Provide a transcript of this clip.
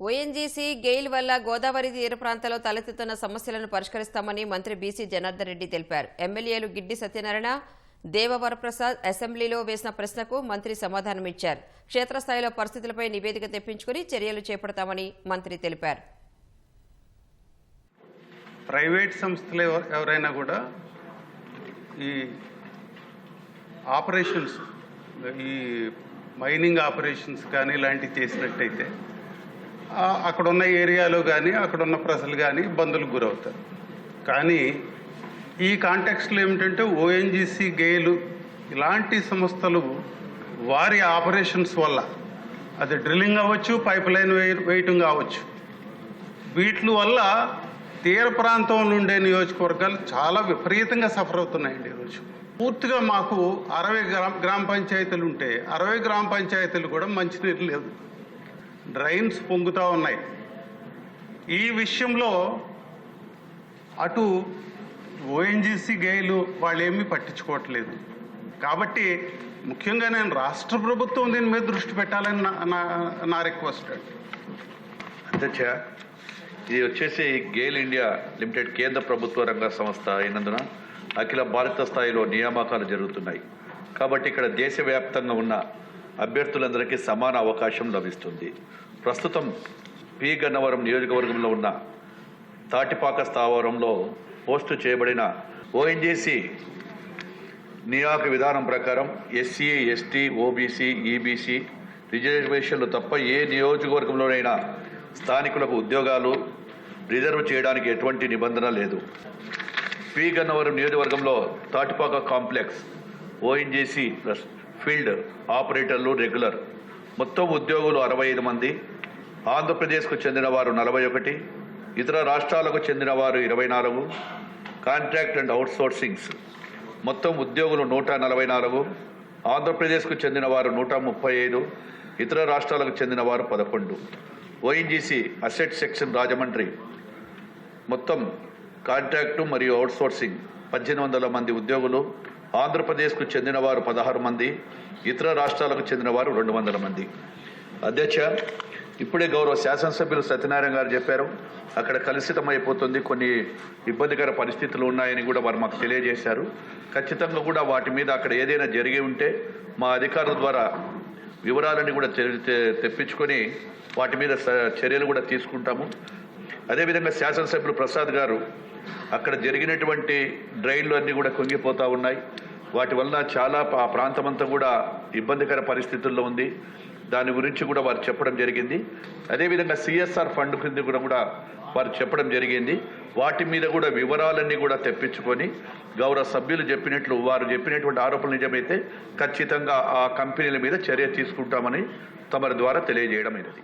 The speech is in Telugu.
ఓఎన్జీసీ గెయిల్ వల్ల గోదావరి తీర ప్రాంతాల్లో తలెత్తుతున్న సమస్యలను పరిష్కరిస్తామని మంత్రి బీసీ జనార్దన్ రెడ్డి తెలిపారు. ఎమ్మెల్యేలు గిడ్డి సత్యనారాయణ దేవవరప్రసాద్ అసెంబ్లీలో వేసిన ప్రశ్నకు మంత్రి సమాధానమిచ్చారు. క్షేత్రస్థాయిలో పరిస్థితులపై నివేదిక తెప్పించుకుని చర్యలు చేపడతామని మంత్రి తెలిపారు. ప్రైవేట్ సంస్థలు ఎవరైనా కూడా ఈ ఆపరేషన్స్ ఈ మైనింగ్ ఆపరేషన్స్ కానీ ఇలాంటివి చేసినట్టయితే అక్కడున్న అక్కడ ఉన్న ఏరియాలో కానీ అక్కడ ఉన్న ప్రజలు కానీ ఇబ్బందులకు గురవుతారు. కానీ ఈ కాంటెక్స్ట్లో ఏమిటంటే ఓఎన్జీసీ గేలు ఇలాంటి సంస్థలు వారి ఆపరేషన్స్ వల్ల అది డ్రిల్లింగ్ అవ్వచ్చు పైప్ లైన్ వేయటం కావచ్చు. వీటి వల్ల తీర ప్రాంతంలో ఉండే నియోజకవర్గాలు చాలా విపరీతంగా సఫర్ అవుతున్నాయండి ఈరోజు. పూర్తిగా మాకు అరవై గ్రామ గ్రామ పంచాయతీలు ఉంటే అరవై గ్రామ పంచాయతీలు కూడా మంచినీరు లేదు డ్రైన్స్ పొంగుతూ ఉన్నాయి. ఈ విషయంలో అటు ఓఎన్జీసీ గైలు వాళ్ళు పట్టించుకోవట్లేదు. కాబట్టి ముఖ్యంగా నేను రాష్ట్ర ప్రభుత్వం దీని మీద దృష్టి పెట్టాలని నా నా- నా రిక్వెస్ట్ అధ్యక్ష ఇది వచ్చేసి గేల్ ఇండియా లిమిటెడ్ కేంద్ర ప్రభుత్వ రంగ సంస్థ అయినందున అఖిల భారత స్థాయిలో నియామకాలు జరుగుతున్నాయి. కాబట్టి ఇక్కడ దేశవ్యాప్తంగా ఉన్న అభ్యర్థులందరికీ సమాన అవకాశం లభిస్తుంది. ప్రస్తుతం పి గన్నవరం నియోజకవర్గంలో ఉన్న తాటిపాక స్థావరంలో పోస్టు చేయబడిన ఓఎన్జీసీ నియామక విధానం ప్రకారం ఎస్సీ ఎస్టీ ఓబీసీ ఈబీసీ రిజర్వేషన్లు తప్ప ఏ నియోజకవర్గంలోనైనా స్థానికులకు ఉద్యోగాలు రిజర్వ్ చేయడానికి ఎటువంటి నిబంధన లేదు. పి గన్నవరం నియోజకవర్గంలో తాటిపాక కాంప్లెక్స్ ఓఎన్జీసీ ఫీల్డ్ ఆపరేటర్లు రెగ్యులర్. మొత్తం ఉద్యోగులు అరవై ఐదు మంది. ఆంధ్రప్రదేశ్కు చెందిన వారు నలభై ఒకటి ఇతర రాష్ట్రాలకు చెందిన వారు ఇరవై నాలుగు కాంట్రాక్ట్ అండ్ అవుట్సోర్సింగ్స్ మొత్తం ఉద్యోగులు నూట నలభై నాలుగు ఆంధ్రప్రదేశ్కు చెందిన వారు నూట ముప్పై ఐదు ఇతర రాష్ట్రాలకు చెందిన వారు పదకొండు ఓఎన్జీసీ అసెట్ సెక్షన్ రాజమండ్రి మొత్తం కాంట్రాక్టు మరియు అవుట్సోర్సింగ్ పద్దెనిమిది వందల మంది ఉద్యోగులు ఆంధ్రప్రదేశ్కు చెందిన వారు పదహారు మంది ఇతర రాష్ట్రాలకు చెందిన వారు రెండు వందల మంది. అధ్యక్ష ఇప్పుడే గౌరవ శాసనసభ్యులు సత్యనారాయణ గారు చెప్పారు అక్కడ కలుషితమైపోతుంది కొన్ని ఇబ్బందికర పరిస్థితులు ఉన్నాయని కూడా వారు మాకు తెలియజేశారు. ఖచ్చితంగా కూడా వాటి మీద అక్కడ ఏదైనా జరిగి ఉంటే మా అధికారుల ద్వారా వివరాలన్నీ కూడా తె- తెప్పించుకొని వాటి మీద స- చర్యలు కూడా తీసుకుంటాము. అదేవిధంగా శాసనసభ్యులు ప్రసాద్ గారు అక్కడ జరిగినటువంటి డ్రైన్లు అన్నీ కూడా కుంగిపోతూ ఉన్నాయి. వాటి వల్ల చాలా ఆ ప్రాంతమంతా కూడా ఇబ్బందికర పరిస్థితుల్లో ఉంది. దాని గురించి కూడా వారు చెప్పడం జరిగింది. అదేవిధంగా సిఎస్ఆర్ ఫండ్ కింద కూడా కూడా వారు చెప్పడం జరిగింది. వాటి మీద కూడా వివరాలన్నీ కూడా తెప్పించుకొని గౌరవ సభ్యులు చెప్పినట్లు వారు చెప్పినటువంటి ఆరోపణలు నిజమైతే ఖచ్చితంగా ఆ కంపెనీల మీద చర్య తీసుకుంటామని తమరి ద్వారా తెలియజేయడం అయినది.